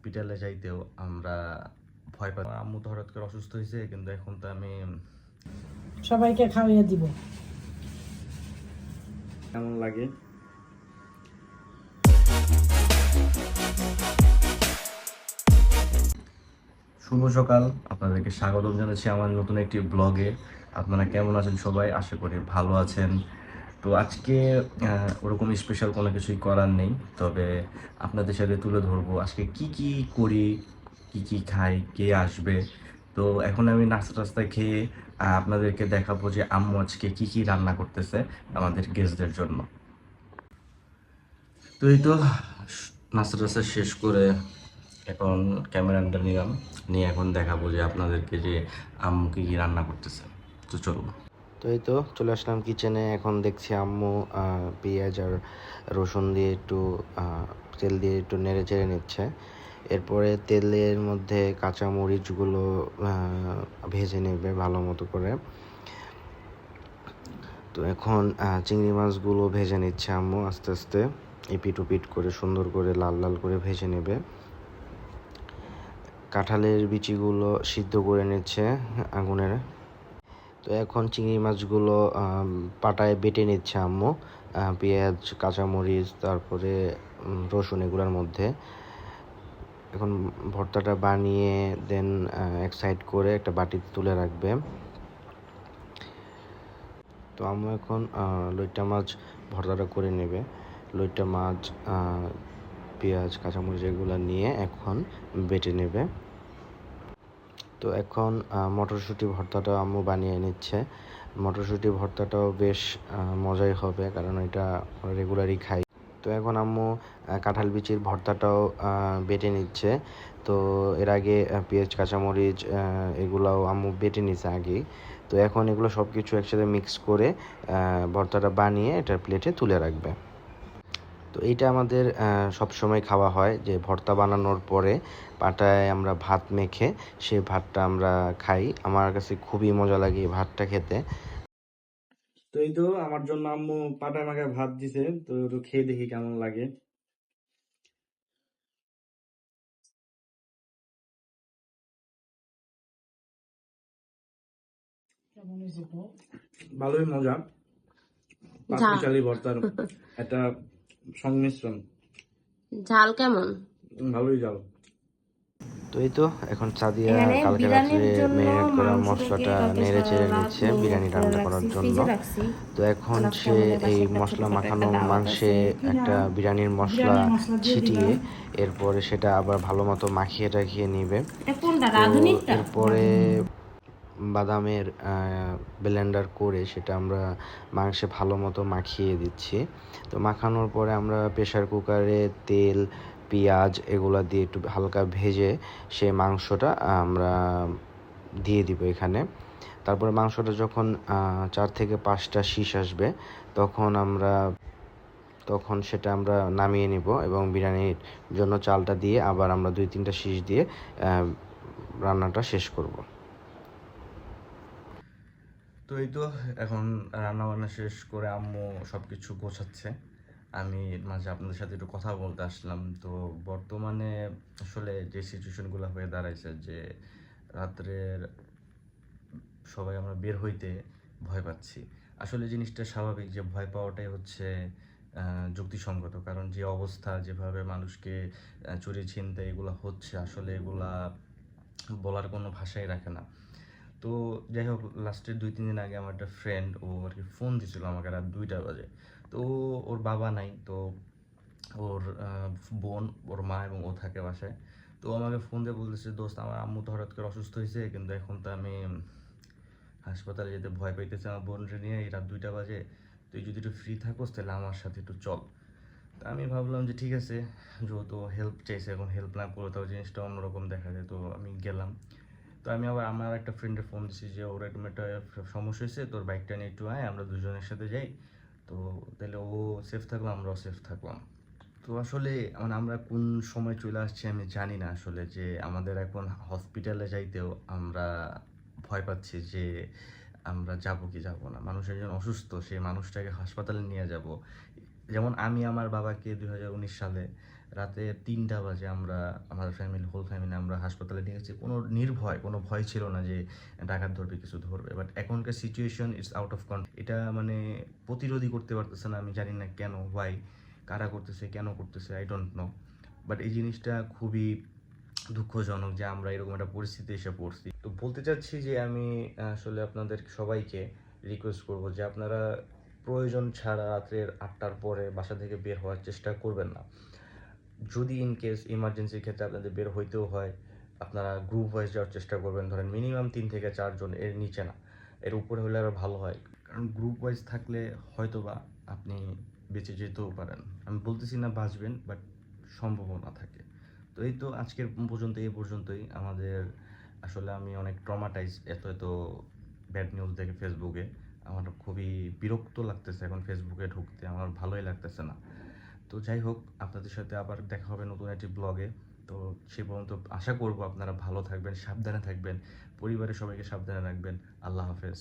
হসপিটালে যাইতেও আমরা ভয় পাই। আম্মু তো হঠাৎ করে অসুস্থ হয়েছে কিন্তু এখন তো আমি সবাইকে খাওয়াইয়া দিব। কেমন লাগে? শুভ সকাল। আপনাদেরকে স্বাগতম জানাচ্ছি আমার নতুন একটি ব্লগে। আপনারা কেমন আছেন সবাই? আশা করি ভালো আছেন। তো আজকে ওরকম স্পেশাল কোনো কিছুই করার নেই। তবে আপনাদের সাথে তুলে ধরবো আজকে কি কি করি, কি কি খাই, কে আসবে। তো এখন আমি নাস্তা টাস্তা খেয়ে আপনাদেরকে দেখাবো যে আম্মু আজকে কি কি রান্না করতেছে আমাদের গেস্টদের জন্য। তো এই তো, নাস্তা টাস্তা শেষ করে এখন ক্যামেরাটা নিলাম। নিয়ে এখন দেখাবো যে আপনাদেরকে যে আম্মু কি কি রান্না করতেছে। তো চলুন। তো এই তো চলে আসলাম কিচেনে এখন দেখছি আম্মু পেঁয়াজ আর রসুন দিয়ে একটু তেল দিয়ে একটু নেড়ে চেড়ে নিচ্ছে। এরপরে তেলের মধ্যে কাঁচা মরিচগুলো ভেজে নেবে ভালো মতো করে। তো এখন চিংড়ি মাছগুলো ভেজে নিচ্ছে আম্মু আস্তে আস্তে। এপিট ওপিট করে, সুন্দর করে লাল লাল করে ভেজে নেবে। কাঁঠালের বিচিগুলো সিদ্ধ করে নিচ্ছে আগুনের। তো এখন চিংড়ি মাছগুলো পাটায় বেটে নিচ্ছে আম্মু পেঁয়াজ কাঁচামরিচ তারপরে রসুন এগুলোর মধ্যে। এখন ভর্তাটা বানিয়ে দেন এক সাইড করে একটা বাটিতে তুলে রাখবে। তো আম্মু এখন আহ, লইট্টা মাছ ভর্তাটা করে নেবে। লইট্টা মাছ পেঁয়াজ কাঁচামরিচ এগুলো নিয়ে এখন বেটে নেবে। তো এখন মটরশুঁটি ভর্তাটা আম্মু বানিয়ে নিচ্ছে। মটরশুঁটি ভর্তাটাও বেশ মজাই হবে, কারণ এটা রেগুলারই খাই। তো এখন আম্মু কাঁঠাল বিচির ভর্তাটাও বেটে নিচ্ছে। তো এর আগে পেঁয়াজ, কাঁচামরিচ এগুলাও আম্মু বেটে নিচ্ছে আগেই। তো এখন এগুলো সব কিছু একসাথে মিক্স করে ভর্তাটা বানিয়ে এটা প্লেটে তুলে রাখবে। তো এইটা আমাদের সব সময় খাওয়া হয় যে ভর্তা বানানোর পরে পাটায় আমরা ভাত মেখে সে ভাতটা আমরা খাই। আমার কাছে খুবই মজা লাগে এই ভাতটা খেতে। তো এই তো আমার জন্য আম্মু পাটা মাখায় ভাত দিছে তো একটু খেয়ে দেখি কেমন লাগে। ভালোই মজা। পাঁচমিশালি ভর্তার একটা সংমিশ্রণ। ঝাল কেমন? ভালোই যাও তো এই তো এখন সাদিয়া কালকে রাত্রে জন্য মেরিনেট করা মশলাটা নেড়ে চেড়ে নিচ্ছে বিরিয়ানি রান্না করার জন্য। তো এখন সে এই মশলা মাখানো মাংসে একটা বিরিয়ানির মশলা বিরিয়ানির মশলা ছিটিয়ে এরপরে সেটা আবার ভালো মতো মাখিয়ে টাখিয়ে নিবে। তো এরপরে বাদামের ব্লেন্ডার করে সেটা আমরা মাংসে ভালো মতো মাখিয়ে দিচ্ছি। তো মাখানোর পরে আমরা প্রেসার কুকারে তেল, পেঁয়াজ এগুলো দিয়ে একটু হালকা ভেজে সে মাংসটা আমরা দিয়ে দিব এখানে। তারপরে মাংসটা যখন চার থেকে পাঁচটা শীষ আসবে, তখন আমরা, তখন সেটা আমরা নামিয়ে নিব এবং বিরিয়ানির জন্য চালটা দিয়ে আবার আমরা দুই তিনটা শীষ দিয়ে রান্নাটা শেষ করব। তো এই তো এখন রান্না বান্না শেষ করে আম্মু সব কিছু গোছাচ্ছে। আমি মাঝে আপনাদের সাথে একটু কথা বলতে আসলাম। তো বর্তমানে আসলে যে সিচুয়েশনগুলো হয়ে দাঁড়াইছে যে রাত্রের সবাই আমরা বের হইতে ভয় পাচ্ছি। আসলে জিনিসটা স্বাভাবিক যে ভয় পাওয়াটাই হচ্ছে যুক্তিসঙ্গত। কারণ যে অবস্থা, যেভাবে মানুষকে চুরি ছিনতে এগুলো হচ্ছে, আসলে এগুলা বলার কোনো ভাষাই রাখে না। তো যাই হোক লাস্টের দুই, তিন দিন আগে আমার একটা ফ্রেন্ড ও আর কি ফোন দিছিল আমাকে রাত দুইটা বাজে। তো ওর বাবা নাই, তো ওর বোন, ওর মা এবং ও থাকে বাসায়। তো আমাকে ফোন দিয়ে বলতেছে, দোস্ত, আমার আম্মু তো হঠাৎ করে অসুস্থ হয়েছে, কিন্তু এখন তো আমি হাসপাতালে যেতে ভয় পাইতেছি, আমার বোনরে নিয়ে এই রাত দুইটা বাজে। তুই যদি একটু ফ্রি থাকোস, তাহলে আমার সাথে একটু চল। তা আমি ভাবলাম যে, ঠিক আছে, যেহেতু হেল্প চাইছে, এখন হেল্প না করে তাও জিনিসটা অন্যরকম দেখা যায়। তো আমি গেলাম। তো আমি আবার, আমার একটা ফ্রেন্ডের ফোন দিছি যে, ওর এরকম একটা সমস্যা হয়েছে, তোর বাইকটা নিয়ে একটু আয়, আমরা দুজনের সাথে যাই। তো তাহলে ও সেফ থাকল, আমরাও সেফ থাকলাম। তো আসলে মানে আমরা কোন সময় চলে আসছি আমি জানি না আসলে যে, আমাদের এখন হসপিটালে যাইতেও আমরা ভয় পাচ্ছি যে, আমরা যাব কি যাব না। মানুষ একজন অসুস্থ, সেই মানুষটাকে হাসপাতালে নিয়ে যাব। যেমন আমি, আমার বাবাকে দুই হাজার উনিশ সালে রাতে তিনটা বাজে আমরা, আমাদের ফ্যামিলি হোল ফ্যামিলি আমরা হাসপাতালে নিয়ে গেছি। কোনো নির্ভয়, কোনো ভয় ছিল না যে ডাকাত ধরবে, কিছু ধরবে। বাট এখনকার situation it's out of control এটা মানে প্রতিরোধই করতে পারতেছে না, আমি জানি না কেন ওয়াই কারা করতেছে, কেন করতেছে আই ডোন্ট নো বাট এই জিনিসটা খুবই দুঃখজনক যে আমরা এরকম একটা পরিস্থিতি এসে পড়ছি। তো বলতে চাচ্ছি যে আমি আসলে আপনাদের সবাইকে রিকোয়েস্ট করব যে আপনারা প্রয়োজন ছাড়া রাত্রের আটটার পরে বাসা থেকে বের হওয়ার চেষ্টা করবেন না। যদি ইন কেস ইমার্জেন্সির ক্ষেত্রে আপনাদের বের হইতেও হয়, আপনারা গ্রুপ ওয়াইজ যাওয়ার চেষ্টা করবেন। ধরেন মিনিমাম তিন থেকে চারজন এর নিচে না। এর উপরে হলে আরও ভালো হয়। কারণ গ্রুপ ওয়াইজ থাকলে হয়তোবা আপনি বেঁচে যেতেও পারেন। আমি বলতেছি না বাঁচবেন বাট সম্ভাবনা থাকে। তো এই তো আজকের পর্যন্ত, এই পর্যন্তই। আমাদের আসলে আমি অনেক ট্রমাটাইজ এত এত ব্যাড নিউজ দেখে ফেসবুকে আমার খুবই বিরক্ত লাগতেছে এখন ফেসবুকে ঢুকতে। আমার ভালোই লাগতেছে না। তো যাই হোক, আপনাদের সাথে আবার দেখা হবে নতুন একটি ব্লগে তো সে পর্যন্ত আশা করব আপনারা ভালো থাকবেন, সাবধানে থাকবেন, পরিবারের সবাইকে সাবধানে রাখবেন। আল্লাহ হাফেজ।